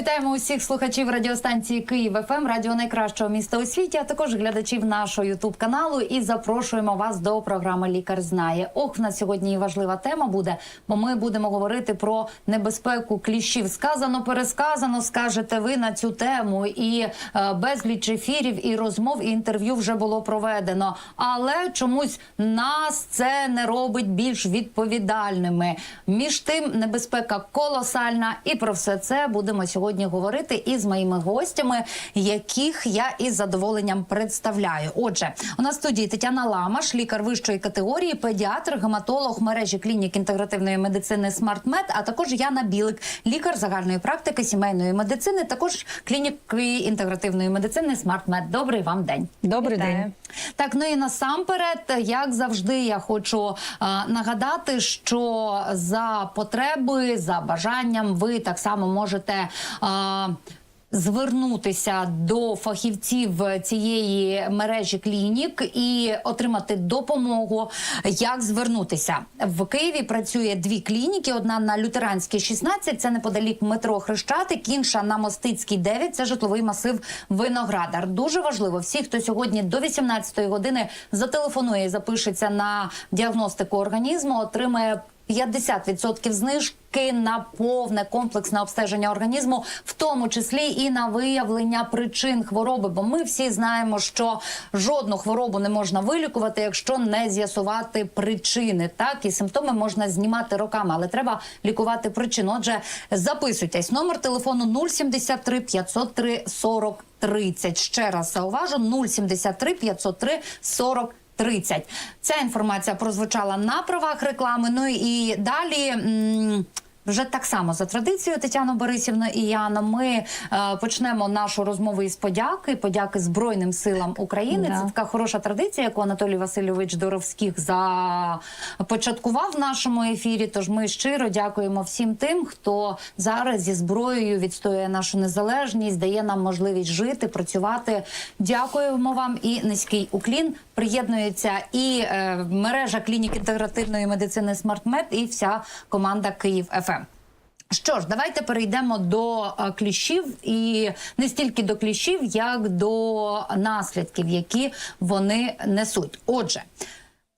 Вітаємо усіх слухачів радіостанції Київ ФМ, радіо найкращого міста у світі, а також глядачів нашого Ютуб каналу. І запрошуємо вас до програми Лікар знає. Ох, в нас сьогодні важлива тема буде, бо ми будемо говорити про небезпеку кліщів. Сказано, пересказано, скажете ви на цю тему. І е, безліч ефірів і розмов, і інтерв'ю вже було проведено. Але чомусь нас це не робить більш відповідальними. Між тим, небезпека колосальна, і про все це будемо сьогодні говорити із моїми гостями, яких я із задоволенням представляю. Отже, у нас в студії Тетяна Ламаш, лікар вищої категорії, педіатр, гематолог мережі клінік інтегративної медицини «Смартмед», а також Яна Білик, лікар загальної практики сімейної медицини, також клініки інтегративної медицини «Смартмед». Добрий вам день. Добрий Вітаю. день. Так, ну і насамперед, як завжди, я хочу а, нагадати, що за потреби, за бажанням, ви так само можете. Звернутися до фахівців цієї мережі клінік і отримати допомогу. Як звернутися в Києві? Працює дві клініки: одна на Лютеранській 16, це неподалік метро Хрещатик, інша на Мостицькій 9, це житловий масив Виноградар. Дуже важливо, всі, хто сьогодні до 18-ї години зателефонує і запишеться на діагностику організму, отримає 50% знижки на повне комплексне обстеження організму, в тому числі і на виявлення причин хвороби. Бо ми всі знаємо, що жодну хворобу не можна вилікувати, якщо не з'ясувати причини. Так і симптоми можна знімати роками, але треба лікувати причину. Отже, записуйтесь. Номер телефону 073 503 40 30. Ще раз зауважу 073 503 40 30. Ця інформація прозвучала на правах реклами. Ну і далі. м, Вже так само за традицією Тетяна Борисівна і Яна. Ми е, почнемо нашу розмову із подяки. Подяки Збройним силам України. Да. Це така хороша традиція, яку Анатолій Васильович Доровських започаткував в нашому ефірі. Тож ми щиро дякуємо всім тим, хто зараз зі зброєю відстоює нашу незалежність, дає нам можливість жити, працювати. Дякуємо вам і низький уклін. Приєднується і е, мережа клінік інтегративної медицини «Смартмед» і вся команда Київ ФМ. Що ж, давайте перейдемо до е, кліщів і не стільки до кліщів, як до наслідків, які вони несуть. Отже,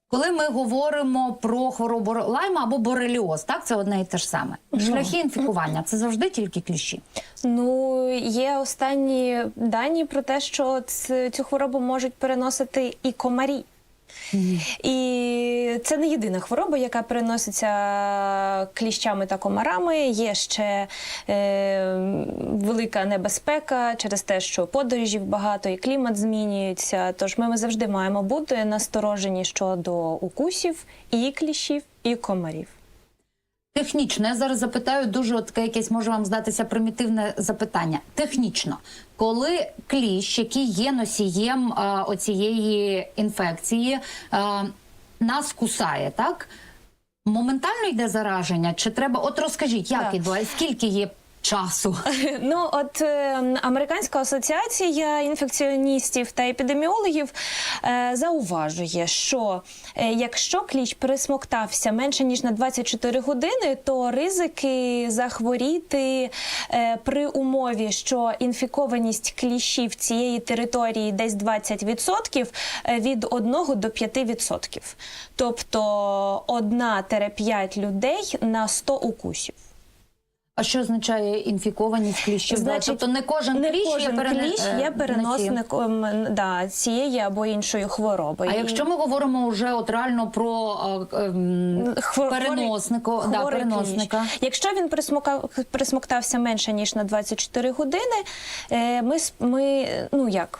коли ми говоримо про хворобу лайма або бореліоз, так це одне і те ж саме. Шляхи інфікування це завжди тільки кліщі. Ну є останні дані про те, що цю хворобу можуть переносити і комарі. І це не єдина хвороба, яка переноситься кліщами та комарами. Є ще е, велика небезпека через те, що подорожів багато і клімат змінюється. Тож ми завжди маємо бути насторожені щодо укусів і кліщів, і комарів. Технічно, я зараз запитаю дуже от таке якесь може вам здатися примітивне запитання. Технічно, коли кліщ, який є носієм е, оцієї інфекції, е, нас кусає, так? Моментально йде зараження? Чи треба? От розкажіть, як відбувається, скільки є часу? Ну, от е, Американська асоціація інфекціоністів та епідеміологів е, зауважує, що е, якщо кліщ присмоктався менше ніж на 24 години, то ризики захворіти е, при умові, що інфікованість кліщів цієї території десь 20% е, від 1 до 5%. Тобто 1-5 людей на 100 укусів. А що означає інфікованість кліщів? Значить, тобто не кожен не кліщ кожен є, перене- кліщ е, є переносником да, цієї або іншої хвороби. А І- якщо ми говоримо вже от реально про е, ем, Хвор- переноснику, хворий- да, переносника. кліщ. Якщо він присмока- присмоктався менше ніж на 24 години, е, ми, ми ну як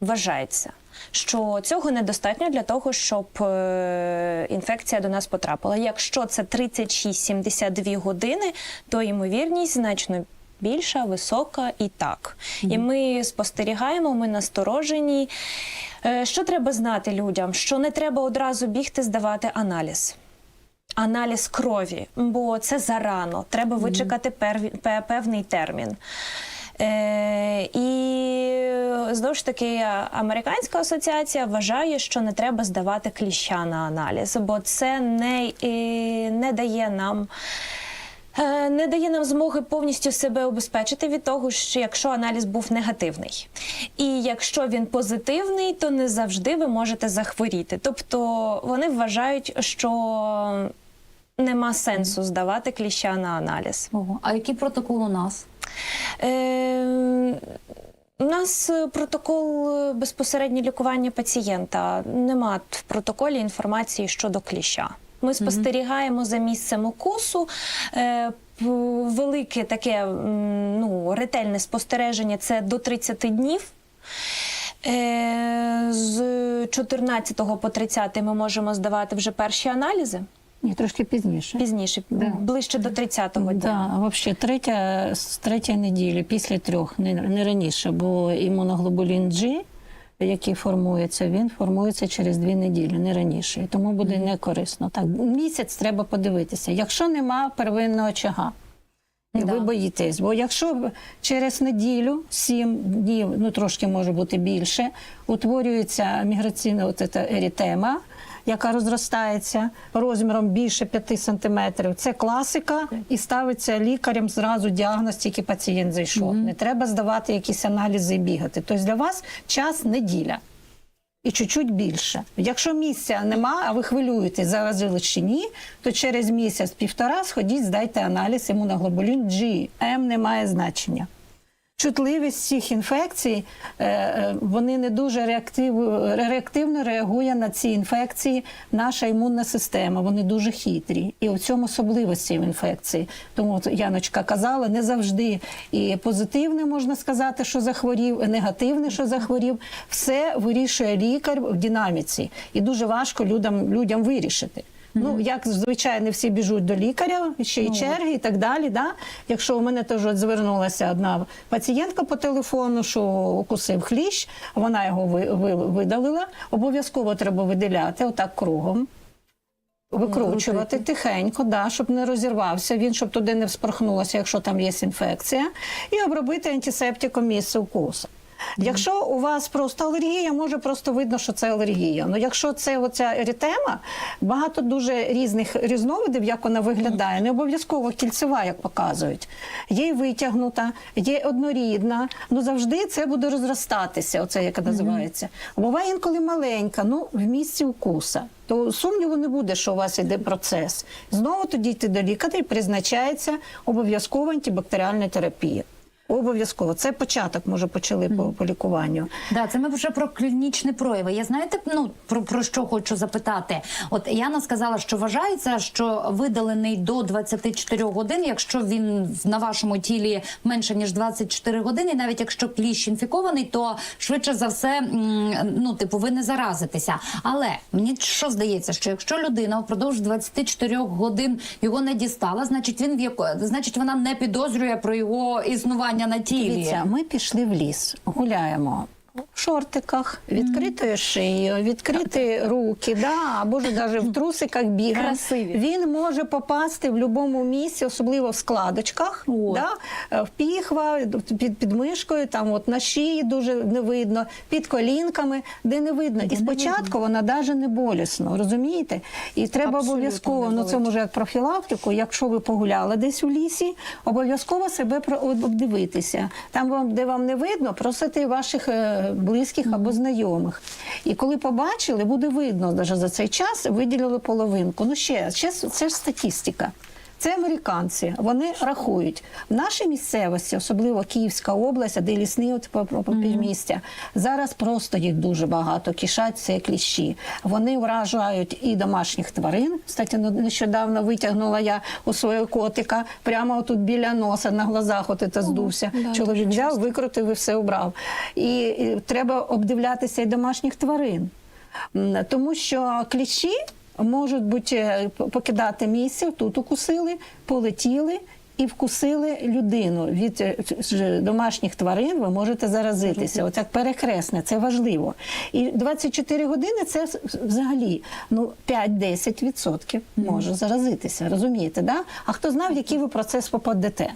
вважається. Що цього недостатньо для того, щоб е, інфекція до нас потрапила. Якщо це 36-72 години, то ймовірність значно більша, висока і так. І ми спостерігаємо, ми насторожені. Е, Що треба знати людям? Що не треба одразу бігти здавати аналіз. Аналіз крові, бо це зарано. Треба вичекати певний термін. Е, і знову ж таки, американська асоціація вважає, що не треба здавати кліща на аналіз, бо це не, не дає нам. е, Не дає нам змоги повністю себе убезпечити від того, що якщо аналіз був негативний. І якщо він позитивний, то не завжди ви можете захворіти. Тобто вони вважають, що нема сенсу здавати кліща на аналіз. Ого. А який протокол у нас? Е, у нас е, протокол е, безпосередньо лікування пацієнта. Нема в протоколі інформації щодо кліща. Ми спостерігаємо за місцем укусу. Велике таке ну, ретельне спостереження це до 30 днів. З 14 по 30 ми можемо здавати вже перші аналізи. Ні, трошки пізніше. Пізніше, Да. ближче до 30-го дня. Да, взагалі, третя, з третьої неділі, після трьох, не, не раніше, бо імуноглобулін G, який формується, він формується через дві неділі, не раніше. І тому буде не корисно. Так, місяць треба подивитися. Якщо нема первинного очага, і Да. ви боїтесь, бо якщо через неділю, сім днів, ну трошки може бути більше, утворюється міграційна от ця ерітема, яка розростається розміром більше 5 сантиметрів. Це класика, і ставиться лікарем зразу діагноз, тільки пацієнт зайшов. Не треба здавати якісь аналізи і бігати. Тобто для вас час неділя. І чуть-чуть більше. Якщо місця нема, а ви хвилюєтесь, заразили чи ні, то через місяць-півтора сходіть, здайте аналіз імуноглобулін G. М не має значення. Чутливість цих інфекцій, е, е, вони не дуже реактив, реактивно реагує на ці інфекції наша імунна система. Вони дуже хитрі. І в цьому особливості інфекції. Тому Яночка казала, не завжди і позитивне можна сказати, що захворів, і негативне, що захворів. Все вирішує лікар в динаміці. І дуже важко людям, людям вирішити. Ну, як звичайно, всі біжуть до лікаря, ще й черги і так далі. Да? Якщо у мене теж от звернулася одна пацієнтка по телефону, що укусив хліщ, вона його ви- ви- видалила. Обов'язково треба виділяти отак кругом. Викручувати тихенько, да, щоб не розірвався він, щоб туди не вспорхнулося, якщо там є інфекція, і обробити антисептиком місце укусу. Якщо у вас просто алергія, може просто видно, що це алергія. Ну якщо це оця ерітема, багато дуже різних різновидів, як вона виглядає, не обов'язково кільцева, як показують. Є й витягнута, є однорідна. Ну завжди це буде розростатися, оце яка називається. Буває інколи маленька, ну в місці укуса. То сумніву не буде, що у вас йде процес. Знову тоді йти до лікаря і призначається обов'язкова антибактеріальна терапія. Обов'язково. Це початок, може, почали по, по лікуванню. Да, це ми вже про клінічні прояви. Я знаєте, ну про, про що хочу запитати? От Яна сказала, що вважається, що видалений до 24 годин, якщо він на вашому тілі менше ніж 24 години, навіть якщо кліщ інфікований, то швидше за все, ну типу, ви не заразитеся. Але мені що здається, що якщо людина впродовж 24 годин його не дістала, значить він в яко... значить вона не підозрює про його існування на тілі. Дивіться, ми пішли в ліс, гуляємо. В шортиках, відкритою шиєю, відкриті руки, да, або ж навіть в трусиках бігаємо. Красиві. Він може попасти в будь-якому місці, особливо в складочках, От. да, е, в піхва, під, під мишкою, там от на шиї дуже не видно, під колінками, де не видно. І спочатку вона навіть не болісно, розумієте? І треба Абсолютно обов'язково, ну це може як профілактику, якщо ви погуляли десь у лісі, обов'язково себе обдивитися. Там, вам, де вам не видно, просити ваших е, близьких або знайомих. І коли побачили, буде видно, навіть за цей час виділили половинку. Ну ще, ще це ж статистика. Це американці, вони рахують в нашій місцевості, особливо Київська область, де лісні от по- по- по півмістя. Зараз просто їх дуже багато. Кишать це кліщі. Вони вражають і домашніх тварин. Кстати, ну, нещодавно витягнула я у свого котика прямо отут біля носа на глазах. От це здувся. Чоловік взяв, викрутив і все обрав. І, і треба обдивлятися і домашніх тварин. Тому що кліщі можуть бути е, покидати місце, тут укусили, полетіли. і вкусили людину від е, домашніх тварин, ви можете заразитися. Отак перехресне, це важливо. І 24 години це взагалі ну 5-10 відсотків може заразитися. Розумієте, да? А хто знав, в який ви процес попадете?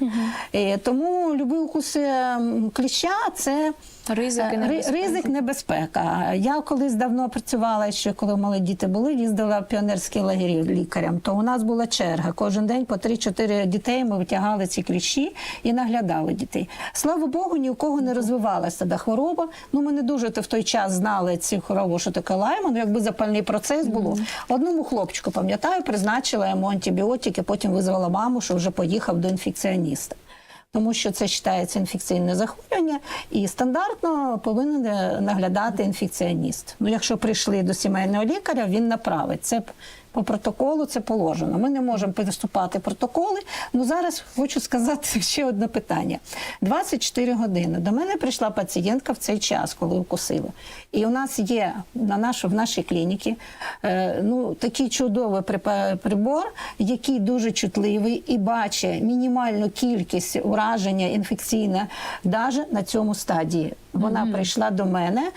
Е, Тому любий укус е, кліща це. Ризик і Е, небезпека. Ризик, небезпека. Я колись давно працювала, ще коли мали діти були, їздила в піонерські лагері лікарям. То у нас була черга. Кожен день по 3-4 дітей ми витягали ці кліщі і наглядали дітей. Слава Богу, ні у кого не розвивалася тоді хвороба. Ну ми не дуже в той час знали цю хворобу, що таке лайма. Ну якби запальний процес було. Одному хлопчику, пам'ятаю, призначила йому антибіотики, потім визвала маму, що вже поїхав до інфекціоніста тому що це вважається інфекційне захворювання, і стандартно повинен наглядати інфекціоніст. Ну, якщо прийшли до сімейного лікаря, він направить це. По протоколу це положено. Ми не можемо переступати протоколи. Ну зараз хочу сказати ще одне питання: 24 години. До мене прийшла пацієнтка в цей час, коли укусила. І у нас є на нашу, в нашій клініці е, ну, такий чудовий прибор, який дуже чутливий і бачить мінімальну кількість ураження інфекційне навіть на цьому стадії. Вона прийшла до мене.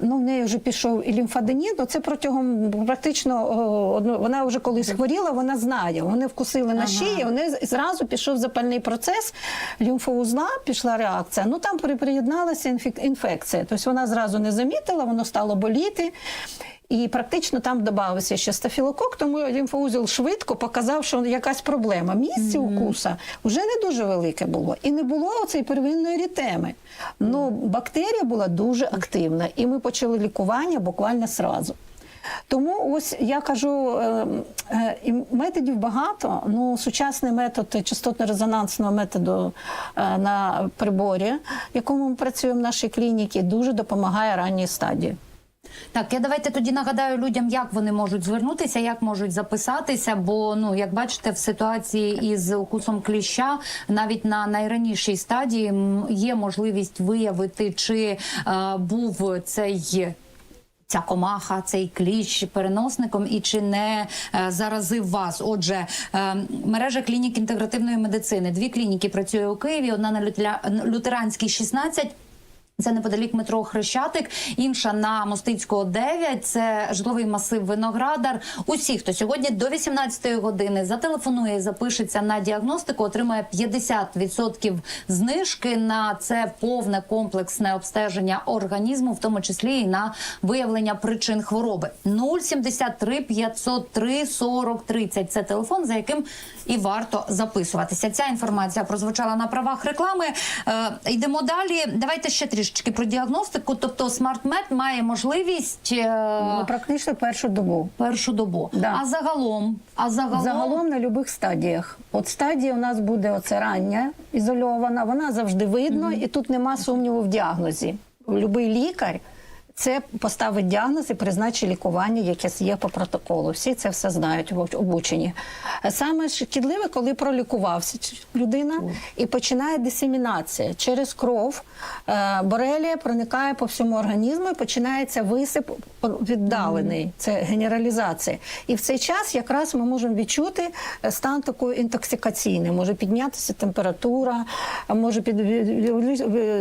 Ну, в неї вже пішов і лімфаденін. Ну, це протягом практично о, одну. Вона вже колись хворіла, вона знає. Вони вкусили на шиї, вони зразу пішов запальний процес лімфоузла, пішла реакція. Ну там приєдналася інфекція. Тобто вона зразу не замітила, воно стало боліти. І практично там додався ще стафілокок, тому лімфоузел швидко показав, що якась проблема. Місце укуса вже не дуже велике було. І не було цієї первинної ерітеми. Ну, бактерія була дуже активна, і ми почали лікування буквально сразу. Тому ось я кажу, е, е, методів багато. Ну, сучасний метод частотно-резонансного методу е, на приборі, якому ми працюємо в нашій клініці, дуже допомагає ранній стадії. Так, я давайте тоді нагадаю людям, як вони можуть звернутися, як можуть записатися. Бо ну, як бачите, в ситуації із укусом кліща навіть на найранішій стадії є можливість виявити, чи е, був цей. Ця комаха, цей кліщ переносником і чи не е, заразив вас? Отже, е, мережа клінік інтегративної медицини. Дві клініки працює у Києві. Одна на Лютеранській 16, це неподалік метро Хрещатик, інша на Мостицького 9, Це житловий масив Виноградар. Усі, хто сьогодні до 18 години зателефонує запишеться на діагностику, отримає 50% знижки на це повне комплексне обстеження організму, в тому числі і на виявлення причин хвороби. 073 503 40 30 – Це телефон, за яким і варто записуватися. Ця інформація прозвучала на правах реклами. Е, йдемо далі. Давайте ще трішечки про діагностику. Тобто, смартмет має можливість е, Ну, практично першу добу. першу добу. Да. А загалом, а загалом, Загалом на будь-яких стадіях. От стадія у нас буде оце рання ізольована, вона завжди видно, і тут нема сумніву в діагнозі. Любий лікар це поставить діагноз і призначить лікування, яке є по протоколу. Всі це все знають, в- обучені. Саме шкідливе, коли пролікувався людина і починає дисемінація через кров. е, Борелія проникає по всьому організму і починається висип віддалений. Це генералізація. І в цей час якраз ми можемо відчути е, стан такої інтоксикаційний. Може піднятися температура, може під,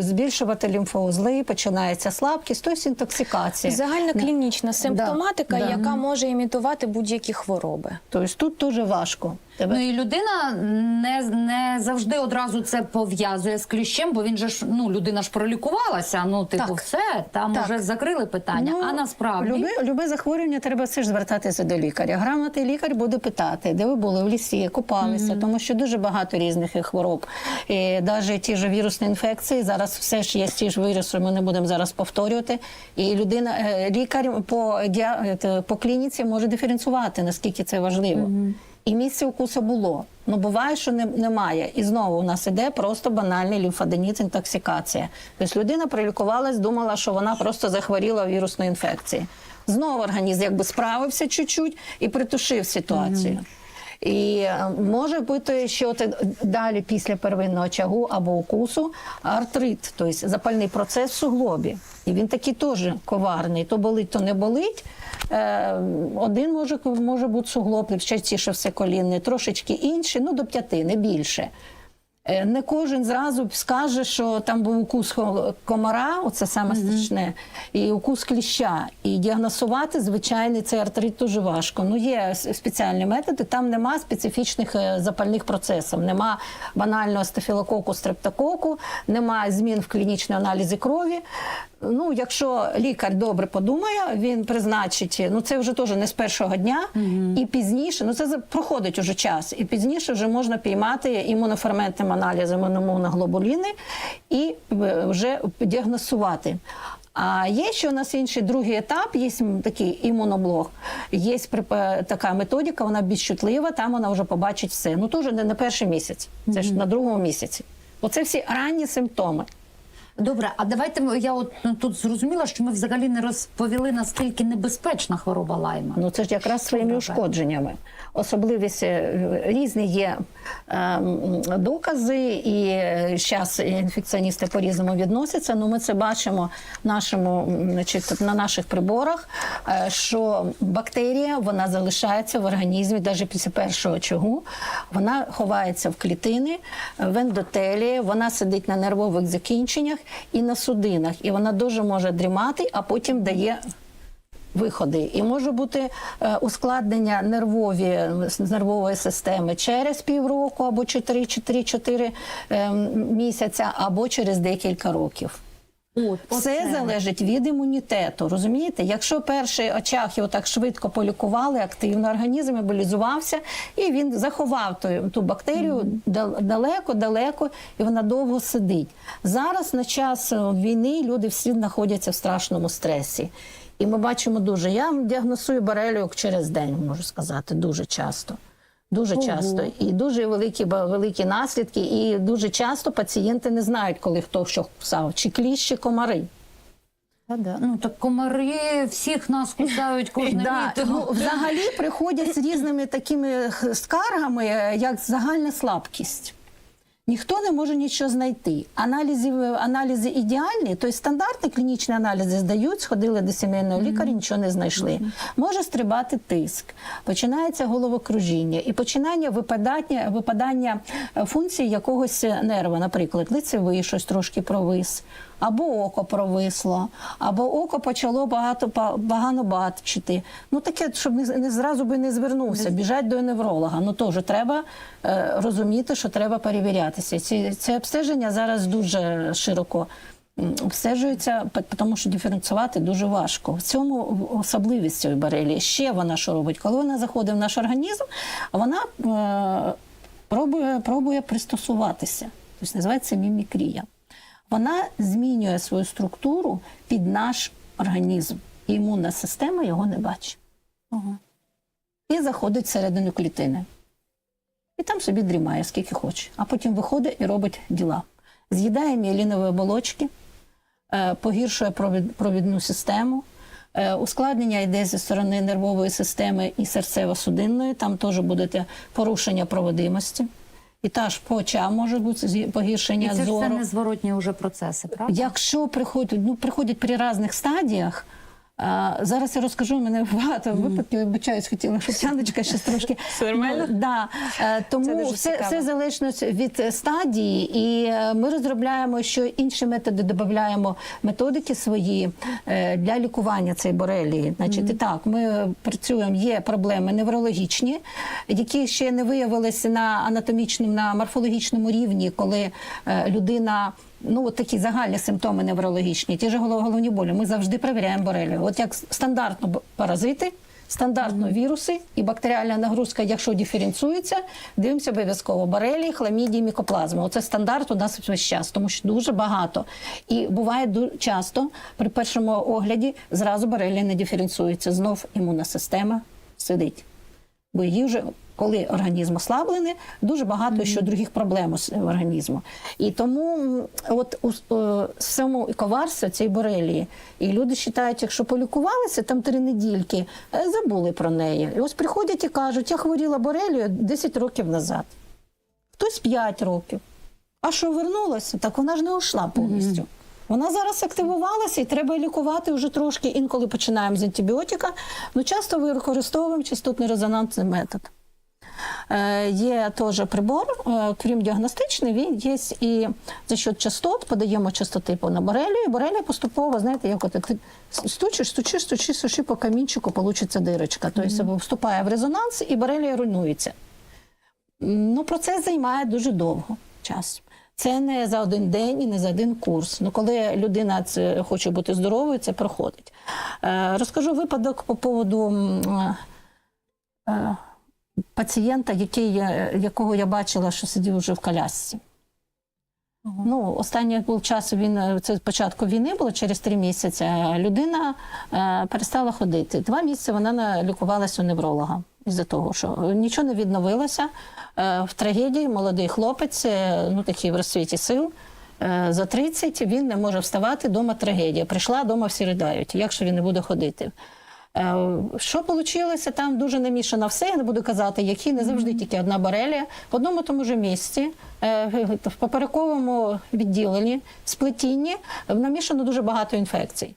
збільшувати лімфоузли, починається слабкість, тобто інтоксикація. Загальна клінічна симптоматика, да. яка може імітувати будь-які хвороби. Тобто тут дуже важко. Тебе Ну і людина не, не завжди одразу це пов'язує з кліщем, бо він же ж ну людина ж пролікувалася. Ну, типу, Так. все там Так. уже закрили питання. а насправді Ну, любе, любе захворювання треба все ж звертатися до лікаря. Грамотний лікар буде питати, де ви були в лісі, купалися, тому що дуже багато різних хвороб. І навіть ті ж вірусні інфекції зараз все ж є ті ж віруси. Ми не будемо зараз повторювати. І людина, е, лікар по е, по клініці може диференціювати, наскільки це важливо. І місце укусу було. Ну буває, що не, немає. І знову у нас іде просто банальний лімфаденіт, інтоксикація. Тобто людина прилікувалась, думала, що вона просто захворіла вірусною інфекцією. Знову організм якби справився чуть-чуть і притушив ситуацію. І е, може бути, що ти далі після первинного очагу або укусу артрит, тобто запальний процес в суглобі. І він такий теж коварний. То болить, то не болить. Е, Один може, може бути суглоб, частіше все колінне, трошечки інший, ну до п'яти, не більше. Е, Не кожен зразу скаже, що там був укус комара, оце саме страшне, і укус кліща. І діагностувати звичайний цей артрит дуже важко. Ну є спеціальні методи, там нема специфічних е, запальних процесів, нема банального стафілококу, стрептококу, нема змін в клінічній аналізі крові. Ну, якщо лікар добре подумає, він призначить, ну це вже теж не з першого дня, і пізніше, ну це проходить уже час, і пізніше вже можна піймати імуноферментним аналізом імуноглобуліни і е, вже діагностувати. А є ще у нас інший другий етап, є такий імуноблок, є така методика, вона більш чутлива, там вона вже побачить все. Ну теж не на перший місяць, це ж на другому місяці. Оце всі ранні симптоми. Добре, а давайте я от ну, тут зрозуміла, що ми взагалі не розповіли наскільки небезпечна хвороба лайма. Ну це ж якраз своїми ушкодженнями. Особливість е, різні є е, докази, і зараз інфекціоністи по-різному відносяться. Ну ми це бачимо нашому, значить, на наших приборах, е, що бактерія вона залишається в організмі навіть після першого чогу. Вона ховається в клітини, в ендотелії, вона сидить на нервових закінченнях і на судинах. І вона дуже може дрімати, а потім дає виходи. І може бути е, ускладнення нервові з нервової системи через півроку або 4-4 місяця, або через декілька років. От, Все оце. залежить від імунітету. Розумієте, якщо перший очаг його так швидко полікували, активно організм мобілізувався, і він заховав ту, ту бактерію дал- далеко-далеко, і вона довго сидить. Зараз на час е, війни люди всі знаходяться в страшному стресі. І ми бачимо дуже. Я діагностую борелію через день, можу сказати, дуже часто. Дуже Ого. часто і дуже великі великі наслідки. І дуже часто пацієнти не знають, коли хто що кусав, чи кліщ, чи комари. Та да. Ну так комари всіх нас кусають кожне Да, літо. ну, взагалі приходять з різними такими скаргами, е, як загальна слабкість. Ніхто не може нічого знайти. Аналізи, аналізи ідеальні, тобто стандартні клінічні аналізи здають, сходили до сімейного лікаря, нічого не знайшли. Може стрибати тиск, починається головокружіння. І починання випадання, випадання е, функції якогось нерва, наприклад, лицевий щось трошки провис, або око провисло, або око почало багато погано бачити. Ну таке, щоб не, не зразу би не звернувся, біжать до невролога. Ну теж треба е, розуміти, що треба перевірятися. Ці, це обстеження зараз дуже широко. Обстежується, тому що диференціювати дуже важко. В цьому особливість цієї барелі. Ще вона що робить? Коли вона заходить в наш організм, вона е, пробує, пробує пристосуватися. Тобто називається мімікрія. Вона змінює свою структуру під наш організм. І імунна система його не бачить. Ага. І заходить всередину клітини. І там собі дрімає, скільки хоче. А потім виходить і робить діла. З'їдає міелінові оболочки, е, погіршує провідну систему. Е, Ускладнення йде зі сторони нервової системи і серцево-судинної, там теж буде порушення проводимості. І та по очам може бути зі- І погіршення це зору. все незворотні вже процеси, правда? Якщо приходять, ну приходять при різних стадіях. А, зараз я розкажу, у мене багато випадків, вибачаюсь, хотіла, щоб Яночка ще трошки. Все нормально? Ну, да. Е, Тому все, все залежно від стадії, і е, ми розробляємо, що інші методи додаємо методики свої е, для лікування цієї борелії. Значить, і так, ми працюємо, є проблеми неврологічні, які ще не виявилися на анатомічному, на морфологічному рівні, коли людина. Ну, от такі загальні симптоми неврологічні, ті ж головні болі. Ми завжди перевіряємо борелію. От як стандартно паразити, стандартно віруси і бактеріальна нагрузка, якщо диференціюється, дивимося обов'язково борелії, хламідії, мікоплазми. Оце стандарт у нас весь час, тому що дуже багато. І буває ду- часто при першому огляді зразу борелія не диференціюється. Знов імунна система сидить. Бо її вже, коли організм ослаблений, дуже багато ще других проблем у організму. І тому от у е, всьому і коварство цієї борелії. І люди вважають, якщо полікувалися там три недільки, е, забули про неї. І ось приходять і кажуть, я хворіла борелією 10 років назад, хтось 5 років. А що вернулася, так вона ж не ушла повністю. Вона зараз активувалася і треба лікувати вже трошки. Інколи починаємо з антибіотика. Ну часто використовуємо частотно резонансний метод. Е, є теж прибор, е, крім діагностичний, він є і за счет частот, подаємо частоти по борелію, і борелія поступово, знаєте, як от ти стучиш, стучиш, стучиш, стучиш по камінчику, получиться дирочка. Тобто вступає в резонанс і борелія руйнується. Ну, процес займає дуже довго час. Це не за один день і не за один курс. Ну, коли людина це хоче бути здоровою, це проходить. Е, розкажу випадок по поводу пацієнта, який, я- якого я бачила, що сидів вже в колясці. Ну, останній був час, він е, це початку війни було через три місяці. Людина е, перестала ходити. Два місяці вона лікувалася у невролога із-за того, що нічого не відновилося. Е, в трагедії молодий хлопець, е, ну такий в розсвіті сил. е, За 30 він не може вставати, дома трагедія. Прийшла, дома всі придають. Як же він не буде ходити? Е, Що вийшло? Там дуже намішано все. Я не буду казати, які не завжди тільки одна борелія. В одному тому ж місці, е, в поперековому відділенні, сплетінні, намішано дуже багато інфекцій.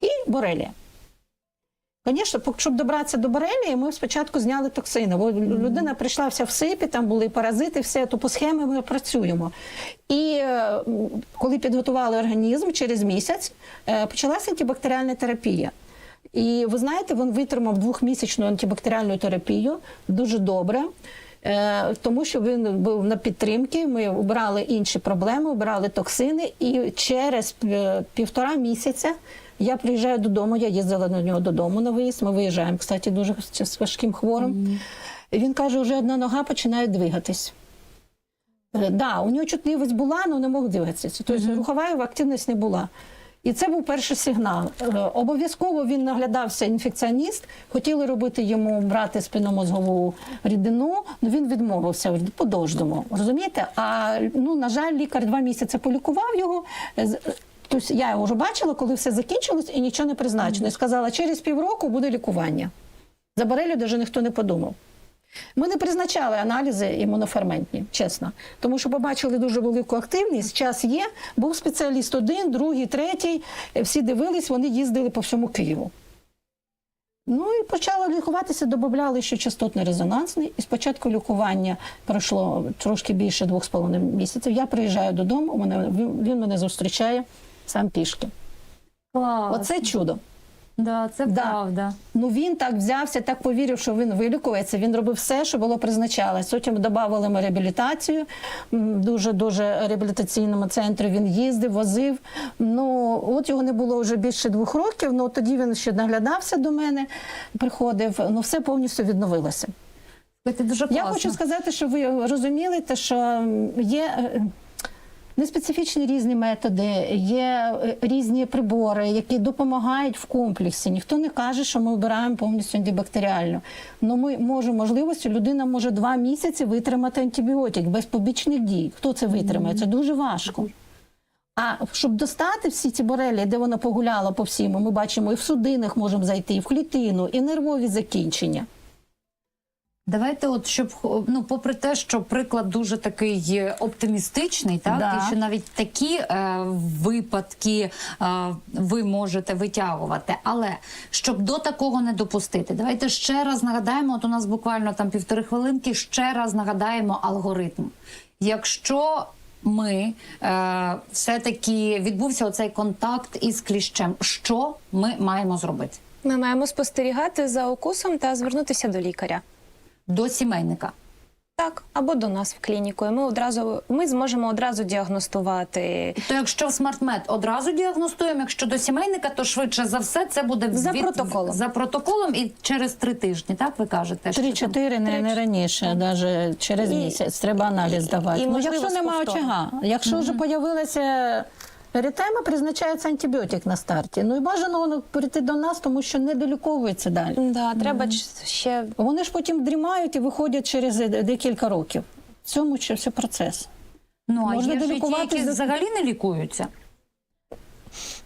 І борелія. Звісно, щоб добратися до борелії, ми спочатку зняли токсини, бо людина прийшла вся в сипі, там були паразити, все, то по схемі ми працюємо. І е, коли підготували організм через місяць, почалася антибактеріальна терапія. І ви знаєте, він витримав двохмісячну антибактеріальну терапію дуже добре. е, Тому що він був на підтримці, ми обрали інші проблеми, обрали токсини, і через е, півтора місяця я приїжджаю додому. Я їздила до нього додому на виїзд. Ми виїжджаємо, кстати, дуже з важким хворим. І Він каже, вже одна нога починає двигатись. Е, Да, у нього чутливість була, але не мог двигатися. Тобто рухова його активність не була. І це був перший сигнал. Е, Обов'язково він наглядався інфекціоніст, хотіли робити йому брати спинномозгову рідину, але він відмовився по дождому. Розумієте? А ну, на жаль, лікар два місяці полікував його. Е, Тобто я його вже бачила, коли все закінчилось і нічого не призначено. І сказала, через півроку буде лікування. За борелю навіть ніхто не подумав. Ми не призначали аналізи імуноферментні, чесно. Тому що побачили дуже велику активність. Час є. Був спеціаліст один, другий, третій. Всі дивились, вони їздили по всьому Києву. Ну і почали лікуватися, додавали ще частотний резонансний. І спочатку лікування пройшло трошки більше двох з половиною місяців. Я приїжджаю додому, мене, він, він мене зустрічає сам пішки. Клас. Оце чудо. Да, це Да. правда. Ну він так взявся, так повірив, що він вилікується. Він робив все, що було призначалось. Потім додавали ми реабілітацію. Дуже дуже реабілітаційному центрі він їздив, возив. Ну от його не було вже більше двох років. Ну тоді він ще наглядався до мене, приходив. Ну все повністю відновилося. Це дуже класно. Я хочу сказати, що ви розуміли, те, що є. Неспецифічні різні методи, є е, різні прибори, які допомагають в комплексі. Ніхто не каже, що ми обираємо повністю антибактеріальну. Ну ми можемо можливості, людина може два місяці витримати антибіотик без побічних дій. Хто це витримає? Це дуже важко. А щоб достати всі ці борелі, де вона погуляла по всьому, ми бачимо і в судинах можемо зайти, і в клітину, і нервові закінчення. Давайте, от щоб ну, попри те, що приклад дуже такий оптимістичний, так Да. і що навіть такі е, випадки е, ви можете витягувати. Але щоб до такого не допустити, давайте ще раз нагадаємо. От у нас буквально там півтори хвилинки. Ще раз нагадаємо алгоритм. Якщо ми е, все-таки відбувся оцей контакт із кліщем, що ми маємо зробити Ми маємо спостерігати за укусом та звернутися до лікаря. До сімейника? Так, або до нас в клініку. І ми одразу ми зможемо одразу діагностувати То якщо в смартмед одразу діагностуємо, якщо до сімейника, то швидше за все це буде За протоколом. за протоколом і через три тижні. Так ви кажете? Три-чотири не, не раніше, навіть через І- місяць треба аналіз здавати. і, ну, якщо немає очага, якщо вже появилася еритема, призначається антибіотик на старті. Ну і бажано воно прийти до нас, тому що не доліковується далі. да, треба ще Вони ж потім дрімають і виходять через декілька років. В цьому ще все процес. Ну а Можна є ж і ті, долікувати які за- взагалі не лікуються.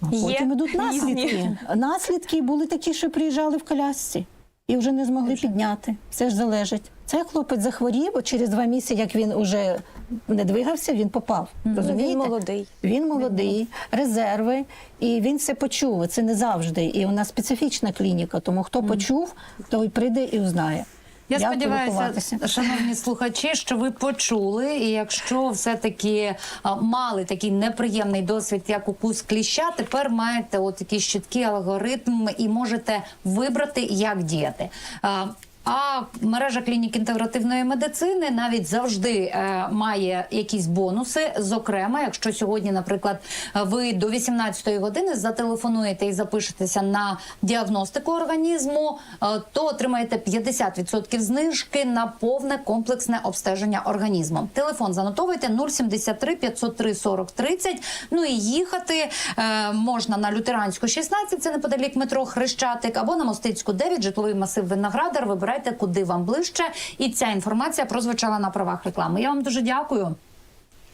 А Є потім ідуть наслідки. Наслідки були такі, що приїжджали в колясці і вже не змогли підняти. Все ж залежить. Цей хлопець захворів, от через два місяці, як він уже не двигався, він попав. Розумієте? він молодий. Він молодий, резерви, і він все почув. Це не завжди. І у нас специфічна клініка, тому хто почув, той прийде і узнає. Я Дякую, сподіваюся, шановні слухачі, що ви почули, і якщо все-таки мали такий неприємний досвід, як укус кліща, тепер маєте от такий чіткий алгоритм і можете вибрати, як діяти. А, мережа клінік інтегративної медицини навіть завжди е, має якісь бонуси. Зокрема, якщо сьогодні, наприклад, ви до 18-ї години зателефонуєте і запишетеся на діагностику організму, е, то отримаєте 50% знижки на повне комплексне обстеження організму. Телефон занотовуйте 073 503 40 30. Ну і їхати е, можна на Лютеранську 16, це неподалік метро Хрещатик, або на Мостицьку 9, житловий масив Виноградар. Вибирайте, куди вам ближче. І ця інформація прозвучала на правах реклами. Я вам дуже дякую.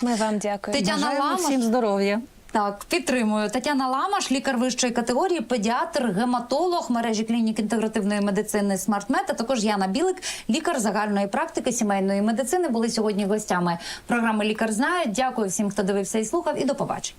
Ми вам дякуємо. Тетяна Бажаємо Ламаш. всім здоров'я. Так, підтримую. Тетяна Ламаш, лікар вищої категорії, педіатр, гематолог мережі клінік інтегративної медицини «Смартмед», а також Яна Білик, лікар загальної практики сімейної медицини, були сьогодні гостями програми Лікар знає. Дякую всім, хто дивився і слухав, і до побачення.